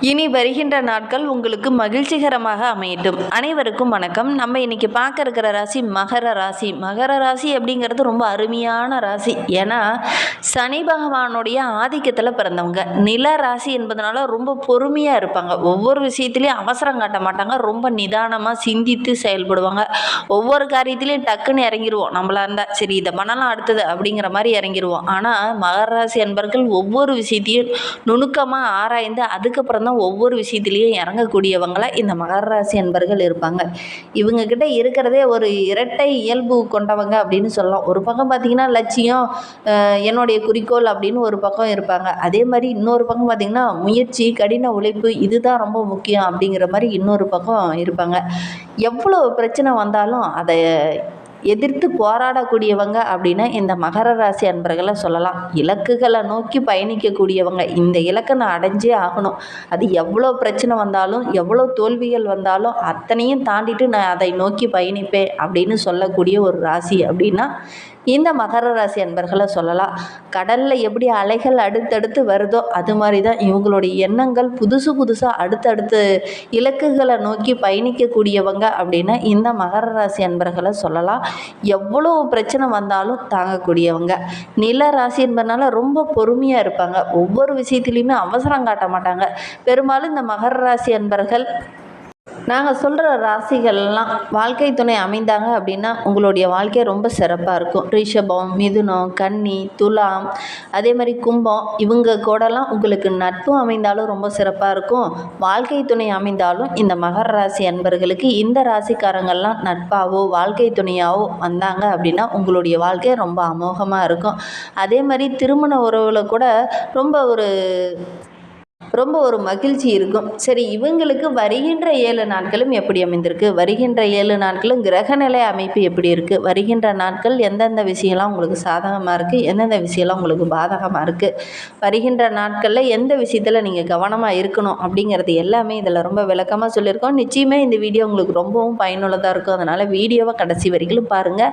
இனி வருகின்ற நாட்கள் உங்களுக்கு மகிழ்ச்சிகரமாக அமையட்டும். அனைவருக்கும் வணக்கம். நம்ம இன்னைக்கு பார்க்க இருக்கிற ராசி மகர ராசி. மகர ராசி அப்படிங்கிறது ரொம்ப அருமையான ராசி. ஏன்னா சனி பகவானுடைய ஆதிக்கத்தில் பிறந்தவங்க. நில ராசி என்பதனால ரொம்ப பொறுமையாக இருப்பாங்க. ஒவ்வொரு விஷயத்துலையும் அவசரம் காட்ட மாட்டாங்க. ரொம்ப நிதானமாக சிந்தித்து செயல்படுவாங்க. ஒவ்வொரு காரியத்திலையும் டக்குன்னு இறங்கிடுவோம் நம்மளா இருந்தால் சரி இதை பண்ணலாம் அடுத்தது அப்படிங்கிற மாதிரி இறங்கிடுவோம் ஆனால் மகர ராசி என்பர்கள் ஒவ்வொரு விஷயத்தையும் நுணுக்கமாக ஆராய்ந்து அதுக்கப்புறம் தான் ஒவ்வொரு விஷயத்துலேயும் இறங்கக்கூடியவங்களா இந்த மகர ராசி அன்பர்கள் இருப்பாங்க. இவங்க கிட்ட இருக்கிறதே ஒரு இரட்டை இயல்பு கொண்டவங்க அப்படின்னு சொல்லலாம். ஒரு பக்கம் பார்த்தீங்கன்னா லட்சியம் என்னுடைய குறிக்கோள் அப்படின்னு ஒரு பக்கம் இருப்பாங்க. அதே மாதிரி இன்னொரு பக்கம் பார்த்தீங்கன்னா முயற்சி கடின உழைப்பு இதுதான் ரொம்ப முக்கியம் அப்படிங்கிற மாதிரி இன்னொரு பக்கம் இருப்பாங்க. எவ்வளோ பிரச்சனை வந்தாலும் அதை எதிர்த்து போராடக்கூடியவங்க அப்படின்னா இந்த மகர ராசி அன்பர்களை சொல்லலாம். இலக்குகளை நோக்கி பயணிக்கக்கூடியவங்க. இந்த இலக்கை நான் அடைஞ்சே ஆகணும். அது எவ்வளோ பிரச்சனை வந்தாலும் எவ்வளோ தோல்விகள் வந்தாலும் அத்தனையும் தாண்டிட்டு நான் அதை நோக்கி பயணிப்பேன் அப்படின்னு சொல்லக்கூடிய ஒரு ராசி அப்படின்னா இந்த மகர ராசி அன்பர்களை சொல்லலாம். கடலில் எப்படி அலைகள் அடுத்தடுத்து வருதோ அது மாதிரி தான் இவங்களுடைய எண்ணங்கள் புதுசு புதுசாக அடுத்தடுத்து இலக்குகளை நோக்கி பயணிக்கக்கூடியவங்க அப்படின்னா இந்த மகர ராசி அன்பர்களை சொல்லலாம். எவ்வளோ பிரச்சனை வந்தாலும் தாங்கக்கூடியவங்க. நில ராசி என்பதனால ரொம்ப பொறுமையாக இருப்பாங்க. ஒவ்வொரு விஷயத்துலையுமே அவசரம் காட்ட மாட்டாங்க. பெரும்பாலும் இந்த மகர ராசி அன்பர்கள் நாங்கள் சொல்கிற ராசிகள்லாம் வாழ்க்கை துணை அமைந்தாங்க அப்படின்னா உங்களுடைய வாழ்க்கை ரொம்ப சிறப்பாக இருக்கும். ரிஷபம் மிதுனம் கன்னி துலாம் அதே மாதிரி கும்பம் இவங்க கூடலாம் உங்களுக்கு நட்பு அமைந்தாலும் ரொம்ப சிறப்பாக இருக்கும். வாழ்க்கை துணை அமைந்தாலும் இந்த மகர ராசி அன்பர்களுக்கு இந்த ராசிக்காரங்கள்லாம் நட்பாகவோ வாழ்க்கை துணையாகவோ வந்தாங்க அப்படின்னா உங்களுடைய வாழ்க்கை ரொம்ப அமோகமாக இருக்கும். அதே மாதிரி திருமண உறவில் கூட ரொம்ப ஒரு ரொம்ப ஒரு மகிழ்ச்சி இருக்கும். சரி இவங்களுக்கு வருகின்ற ஏழு நாட்களும் எப்படி அமைந்திருக்கு? வருகின்ற ஏழு நாட்களும் கிரகநிலை அமைப்பு எப்படி இருக்குது வருகின்ற நாட்கள் எந்தெந்த விஷயம்லாம் உங்களுக்கு சாதகமாக இருக்குது எந்தெந்த விஷயம்லாம் உங்களுக்கு பாதகமாக இருக்குது வருகின்ற நாட்களில் எந்த விஷயத்தில் நீங்கள் கவனமாக இருக்கணும்? அப்படிங்கிறது எல்லாமே இதில் ரொம்ப விளக்கமாக சொல்லியிருக்கோம். நிச்சயமே இந்த வீடியோ உங்களுக்கு ரொம்பவும் பயனுள்ளதாக இருக்கும். அதனால் வீடியோவை கடைசி வரைக்கும் பாருங்கள்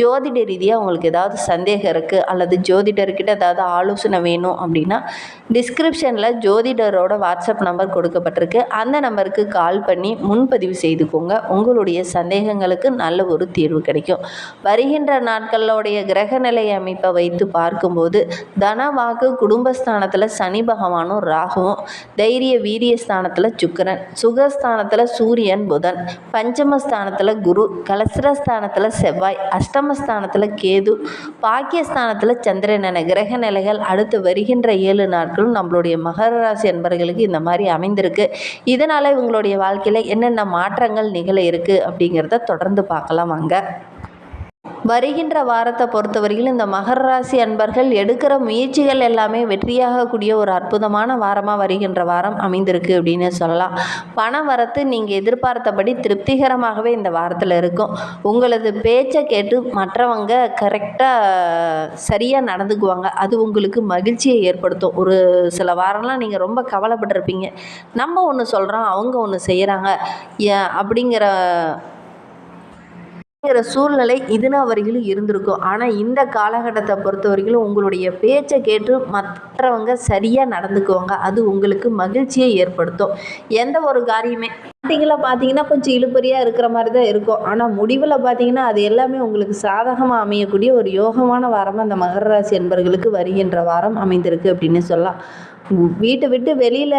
ஜோதிட ரீதியாக உங்களுக்கு ஏதாவது சந்தேகம் இருக்குது அல்லது ஜோதிடர்கிட்ட ஏதாவது ஆலோசனை வேணும் அப்படின்னா டிஸ்கிரிப்ஷனில் ஜோதிடரோட வாட்ஸ்அப் நம்பர் கொடுக்கப்பட்டிருக்கு. அந்த நம்பருக்கு கால் பண்ணி முன்பதிவு செய்துக்கோங்க. உங்களுடைய சந்தேகங்களுக்கு நல்ல ஒரு தீர்வு கிடைக்கும். வருகின்ற நாட்களோடைய கிரகநிலை அமைப்பை வைத்து பார்க்கும்போது தனவாக்கு குடும்பஸ்தானத்தில் சனி பகவானும் ராகுவும் தைரிய வீரிய ஸ்தானத்தில் சுக்கரன் சுகஸ்தானத்தில் சூரியன் புதன் பஞ்சமஸ்தானத்தில் குரு கலசரஸ்தானத்தில் செவ்வாய் அஷ்டமஸ்தானத்தில் கேது பாக்கியஸ்தானத்தில் சந்திரன் என கிரக நிலைகள் அடுத்து வருகின்ற ஏழு நாட்களும் நம்மளுடைய மகர ராசி அன்பர்களுக்கு இந்த மாதிரி அமைந்திருக்கு. இதனால் இவங்களுடைய வாழ்க்கையில் என்னென்ன மாற்றங்கள் நிகழ இருக்குது அப்படிங்கிறத தொடர்ந்து பார்க்கலாம் அங்கே வருகின்ற வாரத்தை பொறுத்தவரையில் இந்த மகர ராசி அன்பர்கள் எடுக்கிற முயற்சிகள் எல்லாமே வெற்றியாகக்கூடிய ஒரு அற்புதமான வாரமாக வருகின்ற வாரம் அமைந்திருக்கு அப்படின்னு சொல்லலாம். பண வரத்து நீங்கள் எதிர்பார்த்தபடி திருப்திகரமாகவே இந்த வாரத்தில் இருக்கும். உங்களது பேச்சை கேட்டு மற்றவங்க கரெக்டாக சரியாக நடந்துக்குவாங்க. அது உங்களுக்கு மகிழ்ச்சியை ஏற்படுத்தும். ஒரு சில வாரம்லாம் நீங்கள் ரொம்ப கவலைப்பட்டிருப்பீங்க. நம்ம ஒன்று சொல்கிறோம் அவங்க ஒன்று செய்கிறாங்க அப்படிங்கிற அப்படிங்கிற சூழ்நிலை இதுனா வரையிலும் இருந்திருக்கும். ஆனால் இந்த காலகட்டத்தை பொறுத்த வரையிலும் உங்களுடைய பேச்சை கேட்டு மற்றவங்க சரியாக நடந்துக்குவாங்க. அது உங்களுக்கு மகிழ்ச்சியை ஏற்படுத்தும். எந்த ஒரு காரியமே ஸ்டார்டிங்கில் பார்த்தீங்கன்னா கொஞ்சம் இழுப்பறியாக இருக்கிற மாதிரி தான் இருக்கும். ஆனால் முடிவில் பார்த்தீங்கன்னா அது எல்லாமே உங்களுக்கு சாதகமாக அமையக்கூடிய ஒரு யோகமான வாரமாக அந்த மகர ராசி என்பர்களுக்கு வருகின்ற வாரம் அமைந்திருக்கு அப்படின்னு சொல்லலாம். வீட்டை விட்டு வெளியில்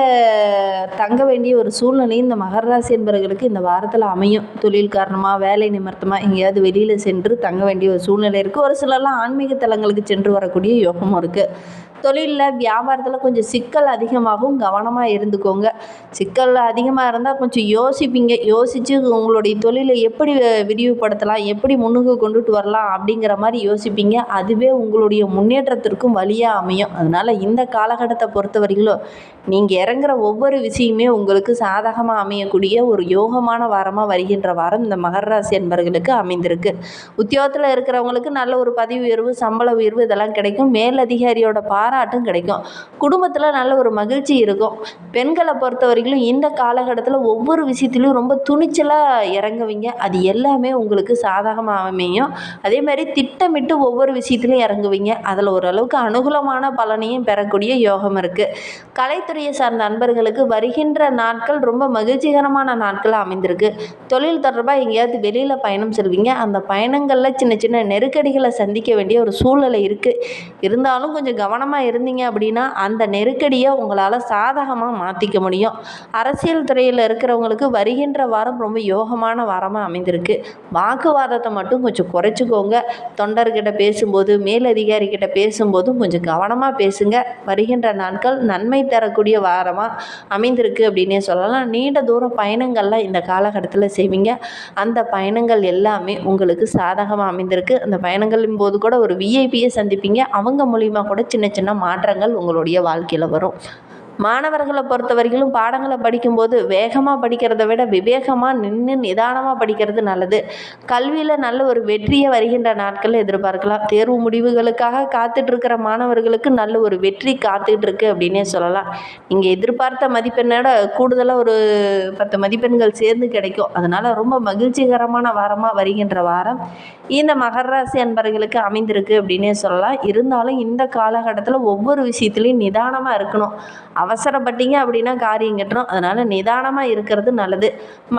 தங்க வேண்டிய ஒரு சூழ்நிலை இந்த மகர ராசி என்பவர்களுக்கு இந்த வாரத்தில் அமையும். தொழில் காரணமாக வேலை நிமித்தமாக எங்கேயாவது வெளியில் சென்று தங்க வேண்டிய ஒரு சூழ்நிலை இருக்குது ஒரு சிலர்லாம் ஆன்மீக தலங்களுக்கு சென்று வரக்கூடிய யோகமும் இருக்குது தொழிலில் வியாபாரத்தில் கொஞ்சம் சிக்கல் அதிகமாகவும் கவனமாக இருந்துக்கோங்க. சிக்கல் அதிகமாக இருந்தால் கொஞ்சம் யோசிப்பீங்க. யோசித்து உங்களுடைய தொழிலை எப்படி விரிவுபடுத்தலாம் எப்படி முன்னுக்கு கொண்டுட்டு வரலாம் அப்படிங்கிற மாதிரி யோசிப்பீங்க. அதுவே உங்களுடைய முன்னேற்றத்திற்கும் வழியாக அமையும். அதனால் இந்த காலகட்டத்தை பொறுத்த வரையிலும் நீங்கள் இறங்குற ஒவ்வொரு விஷயமே உங்களுக்கு சாதகமாக அமையக்கூடிய ஒரு யோகமான வாரமாக வருகின்ற வாரம் இந்த மகர ராசி என்பர்களுக்கு அமைந்திருக்கு. உத்தியோகத்தில் இருக்கிறவங்களுக்கு நல்ல ஒரு பதவி உயர்வு சம்பள உயர்வு இதெல்லாம் கிடைக்கும். மேலதிகாரியோட பாராட்டும் கிடைக்கும். குடும்பத்தில் நல்ல ஒரு மகிழ்ச்சி இருக்கும். பெண்களை பொறுத்த வரைக்கும் இந்த காலகட்டத்தில் ஒவ்வொரு விஷயத்துலையும் ரொம்ப துணிச்சலாக இறங்குவீங்க. அது எல்லாமே உங்களுக்கு சாதகமாக அமையும். அதே மாதிரி திட்டமிட்டு ஒவ்வொரு விஷயத்துலையும் இறங்குவீங்க. அதில் ஓரளவுக்கு அனுகூலமான பலனையும் பெறக்கூடிய யோகம் இருக்குது கலைத்துறையை சார்ந்த நண்பர்களுக்கு வருகின்ற நாட்கள் ரொம்ப மகிழ்ச்சிகரமான நாட்களாக அமைந்திருக்கு. தொழில் தொடர்பாக எங்கேயாவது வெளியில் பயணம் செல்வீங்க. அந்த பயணங்களில் சின்ன சின்ன நெருக்கடிகளை சந்திக்க வேண்டிய ஒரு சூழ்நிலை இருக்குது இருந்தாலும் கொஞ்சம் கவனமாக இருந்தீங்க அப்படின்னா அந்த நெருக்கடியை உங்களால் சாதகமாக மாற்றிக்க முடியும். அரசியல் துறையில் இருக்கிறவங்களுக்கு வருகின்ற வாரம் ரொம்ப யோகமான வாரமாக அமைந்திருக்கு. வாக்குவாதத்தை மட்டும் கொஞ்சம் குறைச்சிக்கோங்க. தொண்டர்கிட்ட பேசும்போது மேலதிகாரிகிட்ட பேசும்போதும் கொஞ்சம் கவனமாக பேசுங்க. வருகின்ற நாட்கள் நன்மை தரக்கூடிய வாரமாக அமைந்திருக்கு அப்படின்னே சொல்லலாம். நீண்ட தூர பயணங்கள்லாம் இந்த காலகட்டத்தில் செய்வீங்க. அந்த பயணங்கள் எல்லாமே உங்களுக்கு சாதகமாக அமைந்திருக்கு. அந்த பயணங்களின் போது கூட ஒரு விஐபியை சந்திப்பீங்க. அவங்க மூலிமா கூட சின்ன சின்ன மாற்றங்கள் உங்களுடைய வாழ்க்கையில் வரும்? மாணவர்களை பொறுத்த வரைக்கும் பாடங்களை படிக்கும்போது வேகமாக படிக்கிறத விட விவேகமாக நின்று நிதானமாக படிக்கிறது நல்லது. கல்வியில் நல்ல ஒரு வெற்றியை வருகின்ற நாட்களில் எதிர்பார்க்கலாம். தேர்வு முடிவுகளுக்காக காத்துட்ருக்கிற மாணவர்களுக்கு நல்ல ஒரு வெற்றி காத்துக்கிட்டு இருக்கு அப்படின்னே சொல்லலாம். நீங்கள் எதிர்பார்த்த மதிப்பெண்ணோட கூடுதலாக ஒரு பத்து மதிப்பெண்கள் சேர்ந்து கிடைக்கும். அதனால் ரொம்ப மகிழ்ச்சிகரமான வாரமாக வருகின்ற வாரம். இந்த மகர ராசி அன்பர்களுக்கு அமைந்திருக்கு அப்படின்னே சொல்லலாம். இருந்தாலும் இந்த காலகட்டத்தில் ஒவ்வொரு விஷயத்துலையும் நிதானமாக இருக்கணும். அவசரப்பட்டீங்க அப்படின்னா காரியம் கட்டுறோம் அதனால் நிதானமாக இருக்கிறது நல்லது.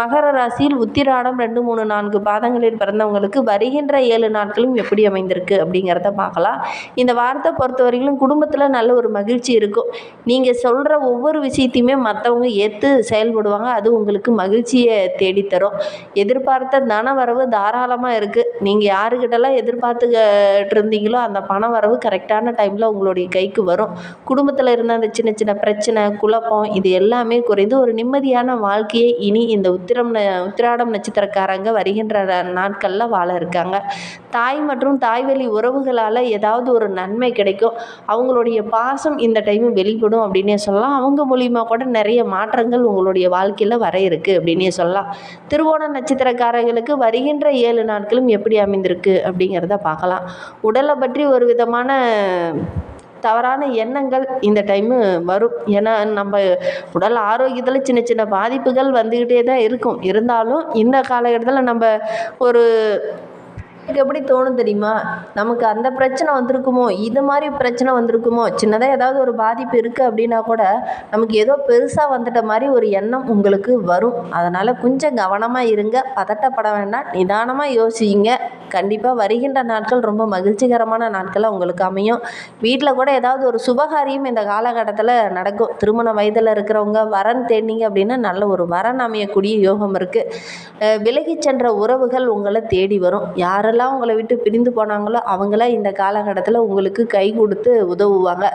மகர ராசியில் உத்திராடம் ரெண்டு மூணு நான்கு பாதங்களில் பிறந்தவங்களுக்கு வருகின்ற ஏழு நாட்களும் எப்படி அமைந்திருக்கு அப்படிங்கிறத பார்க்கலாம். இந்த வாரத்தை பொறுத்தவரையிலும் குடும்பத்தில் நல்ல ஒரு மகிழ்ச்சி இருக்கும். நீங்கள் சொல்கிற ஒவ்வொரு விஷயத்தையுமே மற்றவங்க ஏற்று செயல்படுவாங்க. அது உங்களுக்கு மகிழ்ச்சியை தேடித்தரும். எதிர்பார்த்த தன வரவு தாராளமாக இருக்குது நீங்கள் யாருக்கிட்டலாம் எதிர்பார்த்துக்கிட்டு இருந்தீங்களோ அந்த பண வரவு கரெக்டான டைமில் உங்களுடைய கைக்கு வரும். குடும்பத்தில் இருந்த அந்த சின்ன சின்ன பிரச்சனை பிரச்சனை குழப்பம் இது எல்லாமே குறைந்து ஒரு நிம்மதியான வாழ்க்கையை இனி இந்த உத்திரம் ந- உத்திராடம் நட்சத்திரக்காரங்க வருகின்ற நாட்களில் வாழ இருக்காங்க. தாய் மற்றும் தாய்வழி உறவுகளால் ஏதாவது ஒரு நன்மை கிடைக்கும். அவங்களுடைய பாசம் இந்த டைம் வெளிப்படும் அப்படின்னே சொல்லலாம். அவங்க மூலிமா கூட நிறைய மாற்றங்கள் உங்களுடைய வாழ்க்கையில் வர இருக்குது அப்படின்னே சொல்லலாம். திருவோண நட்சத்திரக்காரர்களுக்கு வருகின்ற ஏழு நாட்களும் எப்படி அமைந்திருக்கு அப்படிங்கிறத பார்க்கலாம். உடலை பற்றி ஒரு விதமான தவறான எண்ணங்கள் இந்த டைமு வரும். ஏன்னா நம்ம உடல் ஆரோக்கியத்தில் சின்ன சின்ன பாதிப்புகள் வந்துக்கிட்டே தான் இருக்கும். இருந்தாலும் இந்த காலகட்டத்தில் நம்ம ஒரு எனக்கு எப்படி தோணும் தெரியுமா? நமக்கு அந்த பிரச்சனை வந்திருக்குமோ? இது மாதிரி பிரச்சனை வந்திருக்குமோ? சின்னதாக ஏதாவது ஒரு பாதிப்பு இருக்குது அப்படின்னா கூட நமக்கு ஏதோ பெருசாக வந்துட்ட மாதிரி ஒரு எண்ணம் உங்களுக்கு வரும். அதனால் கொஞ்சம் கவனமாக இருங்க. பதட்டப்பட வேண்டாம். நிதானமாக யோசிங்க. கண்டிப்பாக வருகின்ற நாட்கள் ரொம்ப மகிழ்ச்சிகரமான நாட்களாக உங்களுக்கு அமையும். வீட்டில் கூட ஏதாவது ஒரு சுபகாரியம் இந்த காலகட்டத்தில் நடக்கும். திருமண வயதில் இருக்கிறவங்க வரன் தேடினீங்க அப்படின்னா நல்ல ஒரு வரன் அமையக்கூடிய யோகம் இருக்குது விலகி சென்ற உறவுகள் உங்களை தேடி வரும். யாரெல்லாம் உங்களை விட்டு பிரிந்து போனாங்களோ அவங்களாம் இந்த காலகட்டத்தில் உங்களுக்கு கை கொடுத்து உதவுவாங்க.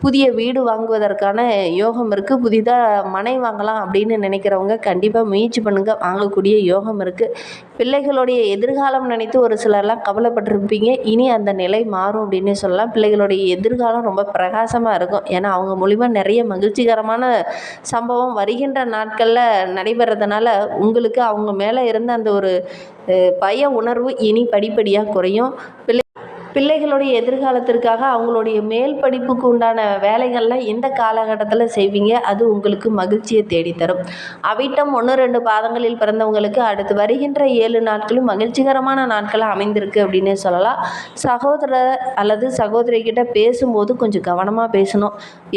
புதிய வீடு வாங்குவதற்கான யோகம் இருக்குது புதிதாக மனை வாங்கலாம் அப்படின்னு நினைக்கிறவங்க கண்டிப்பாக முயற்சி பண்ணுங்கள் வாங்கக்கூடிய யோகம் இருக்குது பிள்ளைகளுடைய எதிர்காலம் நினைத்து ஒரு சிலர்லாம் கவலைப்பட்டிருப்பீங்க. இனி அந்த நிலை மாறும் அப்படின்னே சொல்லலாம். பிள்ளைகளுடைய எதிர்காலம் ரொம்ப பிரகாசமாக இருக்கும். ஏன்னா அவங்க மூலிமா நிறைய மகிழ்ச்சிகரமான சம்பவம் வருகின்ற நாட்களில் நடைபெறதுனால உங்களுக்கு அவங்க மேலே இருந்த அந்த ஒரு பய உணர்வு இனி படிப்படியாக குறையும். பிள்ளை பிள்ளைகளுடைய எதிர்காலத்திற்காக அவங்களுடைய மேல் படிப்புக்கு உண்டான வேலைகள்லாம் இந்த காலகட்டத்தில் செய்வீங்க. அது உங்களுக்கு மகிழ்ச்சியை தேடித்தரும். அவிட்டம் ஒன்று ரெண்டு பாதங்களில் பிறந்தவங்களுக்கு அடுத்து வருகின்ற ஏழு நாட்களும் மகிழ்ச்சிகரமான நாட்களாக அமைந்திருக்கு அப்படின்னே சொல்லலாம். சகோதரர் அல்லது சகோதரிகிட்ட பேசும்போது கொஞ்சம் கவனமாக பேசணும்.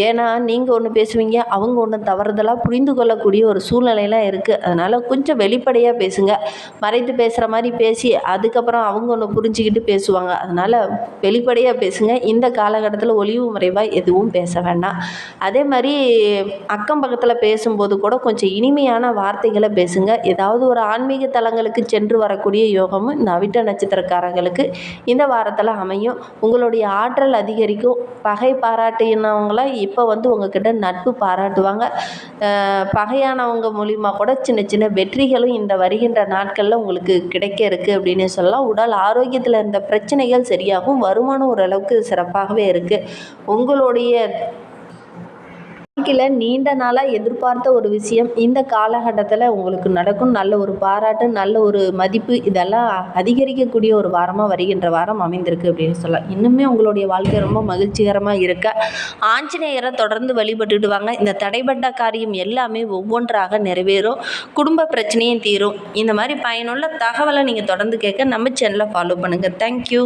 ஏன்னா நீங்கள் ஒன்று பேசுவீங்க அவங்க ஒன்று தவறுதலாக புரிந்து கொள்ளக்கூடிய ஒரு சூழ்நிலையெல்லாம் இருக்குது அதனால் கொஞ்சம் வெளிப்படையாக பேசுங்க. மறைத்து பேசுகிற மாதிரி பேசி அதுக்கப்புறம் அவங்க ஒன்று புரிஞ்சுக்கிட்டு பேசுவாங்க. அதனால் வெளிப்படையாக பேசுங்க. இந்த காலகட்டத்தில் ஒளிவு மறைவாக எதுவும் பேச வேண்டாம். அதே மாதிரி அக்கம் பக்கத்தில் பேசும்போது கூட கொஞ்சம் இனிமையான வார்த்தைகளை பேசுங்க. ஏதாவது ஒரு ஆன்மீக தலங்களுக்கு சென்று வரக்கூடிய யோகமும் இந்த அவிட்ட நட்சத்திரக்காரங்களுக்கு இந்த வாரத்தில் அமையும். உங்களுடைய ஆற்றல் அதிகரிக்கும். பகை பாராட்டினவங்கள இப்போ வந்து உங்ககிட்ட நட்பு பாராட்டுவாங்க. பகையானவங்க மூலிமா கூட சின்ன சின்ன வெற்றிகளும் இந்த வருகின்ற நாட்களில் உங்களுக்கு கிடைக்க இருக்குது அப்படின்னு சொல்லலாம். உடல் ஆரோக்கியத்தில் இருந்த பிரச்சனைகள் சரியாக சரியாகும் வருமானம் ஓரளவுக்கு சிறப்பாகவே இருக்குது உங்களுடைய வாழ்க்கையில் நீண்ட நாளாக எதிர்பார்த்த ஒரு விஷயம் இந்த காலகட்டத்தில் உங்களுக்கு நடக்கும் நல்ல ஒரு பாராட்டு நல்ல ஒரு மதிப்பு இதெல்லாம் அதிகரிக்கக்கூடிய ஒரு வாரமாக வருகின்ற வாரம் அமைந்திருக்கு அப்படின்னு சொல்லலாம். இன்னுமே உங்களுடைய வாழ்க்கை ரொம்ப மகிழ்ச்சிகரமாக இருக்க. ஆஞ்சநேயரை தொடர்ந்து வழிபட்டுட்டு வாங்க. இந்த தடைப்பட்ட காரியம் எல்லாமே ஒவ்வொன்றாக நிறைவேறும். குடும்ப பிரச்சனையும் தீரும். இந்த மாதிரி பயனுள்ள தகவலை நீங்கள் தொடர்ந்து கேட்க நம்ம சேனலை ஃபாலோ பண்ணுங்கள் தேங்க்யூ